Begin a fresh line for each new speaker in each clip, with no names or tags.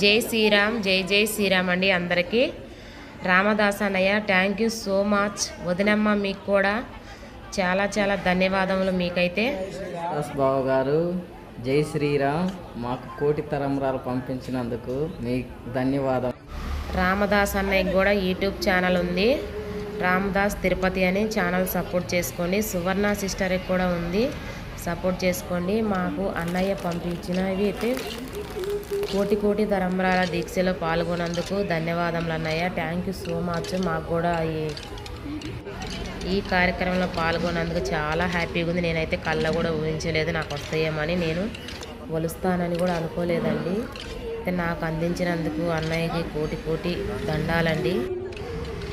జై శ్రీరామ్ జై జై శ్రీరామ్ అండి అందరికీ. రామదాస్ అన్నయ్య థ్యాంక్ యూ సో మచ్ వదినమ్మ మీకు కూడా చాలా చాలా ధన్యవాదములు మీకైతే.
బాబు గారు జై శ్రీరామ్. మాకు కోటి తరంరాలు పంపించినందుకు మీకు ధన్యవాదం.
రామదాస్ అన్నయ్యకి కూడా యూట్యూబ్ ఛానల్ ఉంది. రామదాస్ తిరుపతి అని ఛానల్ సపోర్ట్ చేసుకోండి సువర్ణ సిస్టర్కి కూడా ఉంది. సపోర్ట్ చేసుకోండి. మాకు అన్నయ్య పంపించినవి అయితే కోటి కోటి తరంబరాల దీక్షలో పాల్గొన్నందుకు ధన్యవాదములు అన్నయ్య. థ్యాంక్ యూ సో మచ్ మాకు కూడా ఈ ఈ కార్యక్రమంలో పాల్గొన్నందుకు చాలా హ్యాపీగా ఉంది. నేనైతే కళ్ళ కూడా ఊహించలేదు నాకు వస్తాయేమని. నేను ఒలుస్తానని కూడా అనుకోలేదండి. అయితే నాకు అందించినందుకు అన్నయ్యకి కోటి కోటి దండాలండి.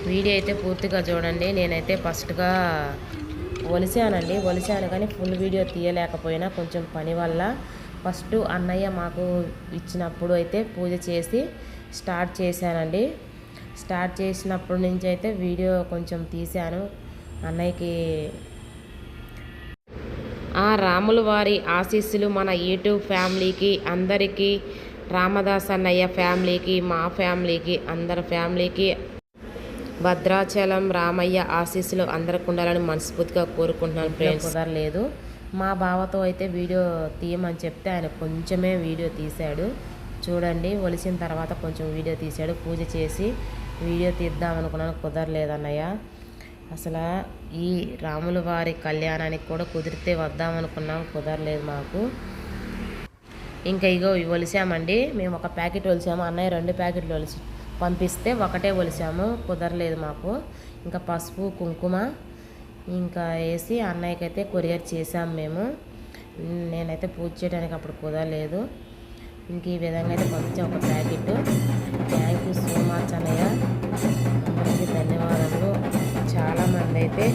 వీడియో అయితే పూర్తిగా చూడండి. నేనైతే ఫస్ట్గా ఒలిసానండి ఒలిసాను కానీ ఫుల్ వీడియో తీయలేకపోయినా కొంచెం పని వల్ల. ఫస్ట్ అన్నయ్య మాకు ఇచ్చినప్పుడు అయితే పూజ చేసి స్టార్ట్ చేశానండి. స్టార్ట్ చేసినప్పటి నుంచి అయితే వీడియో కొంచెం తీశాను. అన్నయ్యకి ఆ రాముల వారి ఆశీస్సులు మన యూట్యూబ్ ఫ్యామిలీకి అందరికీ రామదాస్ అన్నయ్య ఫ్యామిలీకి మా ఫ్యామిలీకి అందరి ఫ్యామిలీకి భద్రాచలం రామయ్య ఆశీస్సులు అందరికి ఉండాలని మనస్ఫూర్తిగా కోరుకుంటున్నాను ఫ్రెండ్స్ కుదరలేదు. మా బావతో అయితే వీడియో తీయమని చెప్తే ఆయన కొంచెమే వీడియో తీశాడు. చూడండి ఒలిసిన తర్వాత కొంచెం వీడియో తీశాడు. పూజ చేసి వీడియో తీద్దాం అనుకున్నాను కుదరలేదు అన్నయ్య అసలు ఈ రాముల వారి కళ్యాణానికి కూడా కుదిరితే వద్దాం అనుకున్నాం కుదరలేదు మాకు. ఇంకా ఇగో ఇవి ఒలిసామండి. మేము ఒక ప్యాకెట్ ఒలిసాము. అన్నయ్య రెండు ప్యాకెట్లు ఒలిసి పంపిస్తే ఒకటే ఒలిసాము కుదరలేదు మాకు. ఇంకా పసుపు కుంకుమ ఇంకా వేసి అన్నయ్యకి అయితే కొరియర్ చేసాము మేము. నేనైతే పూజ చేయడానికి అప్పుడు కుదరలేదు. ఇంక ఈ విధంగా అయితే పంపించాం ఒక packet. Thank you so much అన్నయ్య. అందరికీ ధన్యవాదాలు చాలామంది అయితే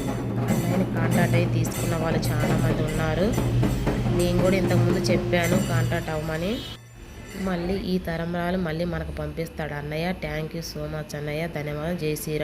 అన్నయ్యని కాంటాక్ట్ అయ్యి తీసుకున్న వాళ్ళు చాలామంది ఉన్నారు. నేను కూడా ఇంతకుముందు చెప్పాను కాంటాక్ట్ అవ్వమని. మళ్ళీ ఈ తరంరాలు మళ్ళీ మనకు పంపిస్తాడు అన్నయ్య. థ్యాంక్ యూ సో మచ్ అన్నయ్య. ధన్యవాదాలు. జై శ్రీరామ్.